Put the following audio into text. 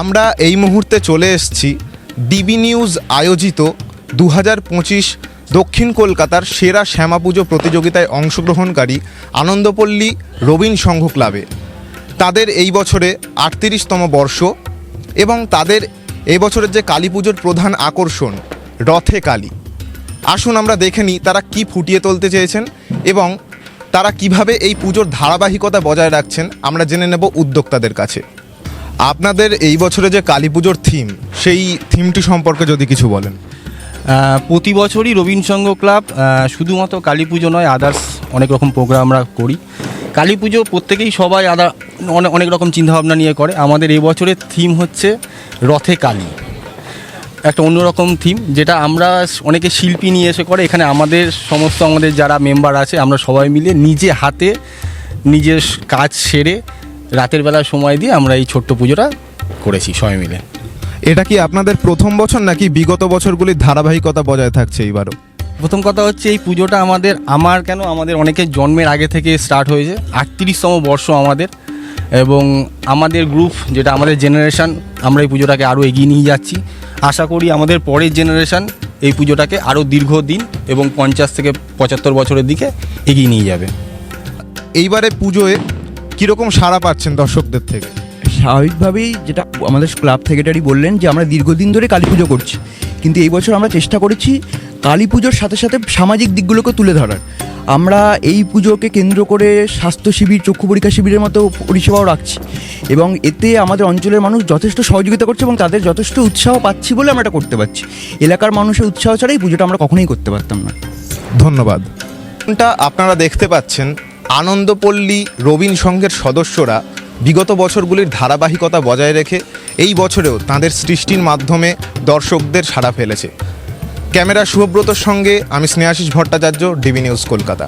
আমরা এই মুহূর্তে চলে এসেছি ডিবি নিউজ আয়োজিত দু হাজার পঁচিশ দক্ষিণ কলকাতার সেরা শ্যামা পুজো প্রতিযোগিতায় অংশগ্রহণকারী আনন্দপল্লী রবীন সংঘ ক্লাবে। তাদের এই বছরে আটত্রিশতম বর্ষ এবং তাদের এই বছরের যে কালী পুজোর প্রধান আকর্ষণ, রথে কালী। আসুন আমরা দেখে নিই তারা কি ফুটিয়ে তুলতে চেয়েছেন এবং তারা কীভাবে এই পুজোর ধারাবাহিকতা বজায় রাখছেন, আমরা জেনে নেব উদ্যোক্তাদের কাছে। আপনাদের এই বছরে যে কালী পুজোর থিম সেই থিমটি সম্পর্কে যদি কিছু বলেন। প্রতি বছরই রবীন সংঘ ক্লাব শুধুমাত্র কালী পুজো নয় আদার্স অনেক রকম প্রোগ্রাম আমরা করি। কালী পুজো প্রত্যেকেই সবাই আদার অনেক রকম চিন্তাভাবনা নিয়ে করে। আমাদের এই বছরের থিম হচ্ছে রথে কালী। একটা অন্যরকম থিম যেটা আমরা অনেকে শিল্পী নিয়ে এসে করে। এখানে আমাদের সমস্ত আমাদের যারা মেম্বার আছে, আমরা সবাই মিলে নিজে হাতে নিজের কাজ সেরে রাতের বেলা সময় দিয়ে আমরা এই ছোট্ট পুজোটা করেছি সবাই মিলে। এটা কি আপনাদের প্রথম বছর নাকি বিগত বছরগুলির ধারাবাহিকতা বজায় থাকছে এইবারও? প্রথম কথা হচ্ছে এই পুজোটা আমাদের আমার কেন আমাদের অনেকের জন্মের আগে থেকে স্টার্ট হয়েছে আটত্রিশতম বর্ষ আমাদের। এবং আমাদের গ্রুপ যেটা আমাদের জেনারেশান আমরা এই পুজোটাকে আরও এগিয়ে নিয়ে যাচ্ছি। আশা করি আমাদের পরের জেনারেশান এই পুজোটাকে আরও দীর্ঘদিন এবং পঞ্চাশ থেকে পঁচাত্তর বছরের দিকে এগিয়ে নিয়ে যাবে। এইবারে পুজোয় কীরকম সাড়া পাচ্ছেন দর্শকদের থেকে? স্বাভাবিকভাবেই যেটা আমাদের ক্লাব সেক্রেটারি বললেন যে আমরা দীর্ঘদিন ধরে কালী পুজো করছি। কিন্তু এই বছর আমরা চেষ্টা করেছি কালী পুজোর সাথে সাথে সামাজিক দিকগুলোকে তুলে ধরার। আমরা এই পুজোকে কেন্দ্র করে স্বাস্থ্য শিবির চক্ষু পরীক্ষা শিবিরের মতো পরিষেবাও রাখছি। এবং এতে আমাদের অঞ্চলের মানুষ যথেষ্ট সহযোগিতা করছে এবং তাদের যথেষ্ট উৎসাহ পাচ্ছি বলে আমরা এটা করতে পারছি। এলাকার মানুষের উৎসাহ ছাড়া এই পুজোটা আমরা কখনোই করতে পারতাম না। ধন্যবাদ। আপনারা দেখতে পাচ্ছেন আনন্দপল্লী রবীন সংঘের সদস্যরা বিগত বছরগুলির ধারাবাহিকতা বজায় রেখে এই বছরেও তাদের সৃষ্টির মাধ্যমে দর্শকদের সাড়া ফেলেছে। ক্যামেরা শুভব্রতর সঙ্গে আমি স্নেহাশিস ভট্টাচার্য, ডিবি নিউজ কলকাতা।